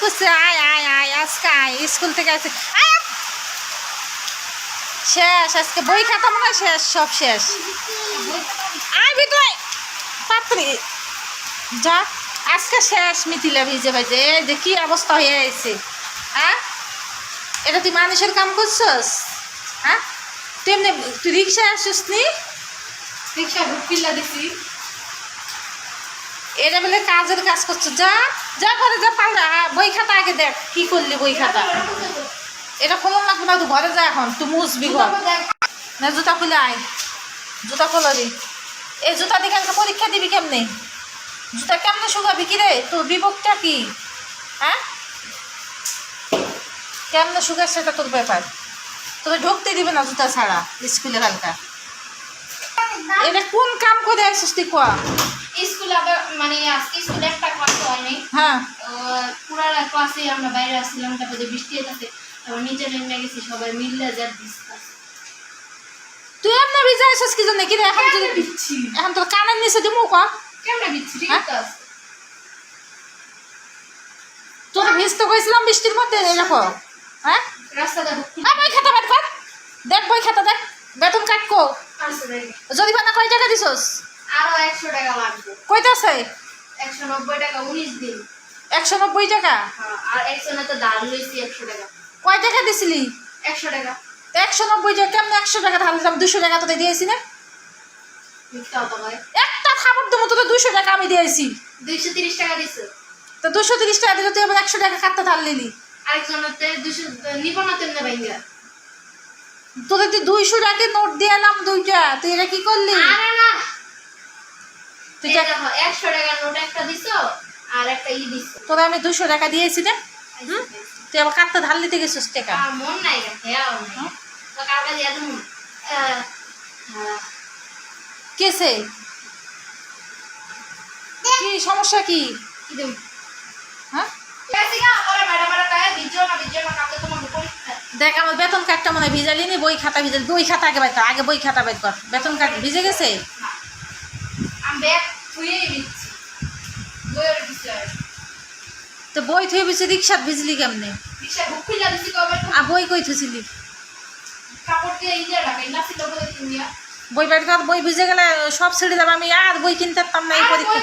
করছে আয় আয় আয় আজকে আয় স্কুল থেকে আসছে। শেষ আজকে বই খাতা মনে শেষ সব শেষ। আয় ভিতরে পাত্রি যা আজকে শেষ মিথিলা ভিজে ভাইজে এই যে কি অবস্থা হয়ে আছে হ্যাঁ? এটা তুই মানুষের কাম করছস হ্যাঁ? তুই এমনি তুই রিক্সায় আসছিস নি? রিক্সা ঢুকিল্লা দিছি। এটা বলে কাজের কাজ করছ যা। যা করে যা পাল্টা বই খাতা আগে দেখ কি করলি বই খাতা? এটা খোলন লাগবে না তুই ঘরে যা এখন তুই মুসবি ঘর। না জুতা খুলে আয়। জুতা খোলো রে এই জুতা দেখে একটা পরীক্ষা দিবি কেমনে? জুতা কেমনে শুকাবি কি রে? তোর বিপদটা কি? হ্যাঁ? কেমনে শুকাস সেটা তোর ব্যাপার। তোকে ঢুকতে দিবে না জুতা ছাড়া স্কুলে কালকা। এটা কোন কাম করে আসিস তুই কোয়া? স্কুলে আবার মানে আজকে স্কুলে হ্যাঁ। পুরা ক্লাসে আমরা বাইরে আসছিলাম তারপরে বৃষ্টি হইতাছে তারপর নিচে নেমে গেছি সবাই মিললে যা ডিসকাস তুই এমনি ভিজা আসিস কি জন্য? কি রে এখন যদি বিচ্ছি এখন তোর কানের নিচে দিমু কা। কেমন হ্যাঁ? ঠিক আছে। তোর ভিজতে কইছিলাম বৃষ্টির মধ্যে এরকম হ্যাঁ? রাস্তাটা হ্যাঁ বই খাতা বের কর। দেখ বই খাতা দেখ। বেতন কাটকো। আসছে দেখে। জরিমানা কয় টাকা দিছস? আরও একশো টাকা লাগবে। কইতাছে? একশো নব্বই টাকা উনিশ দিন। একশো নব্বই টাকা? হ্যাঁ, আর একশো না তো ডাল লইছি একশো টাকা। কয় টাকা দিছিলি? একশো টাকা। একশো নব্বই টাকা কেমন একশো টাকা ঢাল দিলাম? দুশো টাকা তোদের দিয়েছি না? একটা খাবার দেবো তোদের দুশো টাকা আমি দিয়েছি। দুইশো তিরিশ টাকা দিছে। তো দুশো তিরিশ টাকা দিলে তুই আবার একশো টাকা কাটতে ঢাল নিলি? আরেকজনতে দুশো নিব না তেমনি ভাইঙ্গা। তোদের তুই দুইশো টাকা নোট দিয়ে এলাম দুইটা তুই এটা কি করলি? আরে না তুই দেখো, একশো টাকার নোট একটা দিছো আর একটা ই দিছো। তোরা আমি দুশো টাকা দিয়েছি না তুই আবার কাটতে ঢাল দিতে গেছিস টাকা। মন নাই গা, হেয়াও নাই। তো কালকে দিয়ে তুমি হ্যাঁ। কেসে কি সমস্যা কি? কি হ্যাঁ? কাছে গা পরে ম্যাডাম আর কায় বিজয় না বিজয় না কালকে তোমার পরীক্ষা দেখ আমার বেতন কার্ডটা মনে হয় ভিজালি নি বই খাতা ভিজালি। বই খাতা আগে আগে বই খাতা বাইর কর। বেতন কার্ড ভিজে গেছে? ব্যাগ থুয়েই দিচ্ছি। বইয়ের বিষয় তো বই থুয়ে বুঝছি রিক্সাত ভিজলি কেমনে? রিক্সা বুক খুলে দিছি কবে? আর বই কই থুছিলি কাপড় দিয়ে ইয়ে না ছিল বই কর বই ভিজে গেলে সব ছেড়ে যাবে। আমি আর বই কিনতে পারতাম না এই পরীক্ষা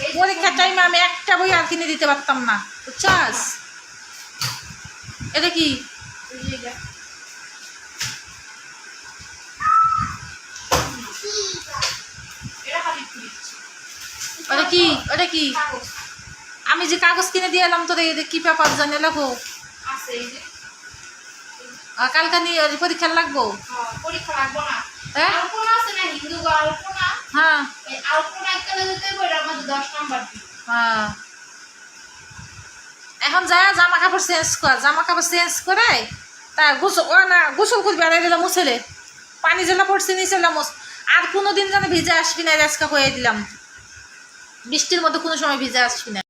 বই পরীক্ষার টাইমে আমি একটা বই আর কিনে দিতে পারতাম না। বুঝছাস? এটা কি এই যে এটা। এটা খালি দিচ্ছি ওটা কি? ওটা কি? আমি যে কাগজ কিনে দিয়ে এলাম তোর কি পেপার জানে আহ, কালকা নিয়ে পরীক্ষা লাগবো? হ্যাঁ, পরীক্ষা লাগবো না। হ্যাঁ? হ্যাঁ। এখন যায় জামা কাপড় চেঞ্জ কর জামা কাপড় চেঞ্জ করে তা গোসল ও না গোসল করবি আর দিলাম মুছেলে। পানি জেলা পড়ছে নিচে আর কোনো দিন যেন ভিজে আসবি না আজকে হয়ে দিলাম। বৃষ্টির মতো কোনো সময় ভিজে আসছি না।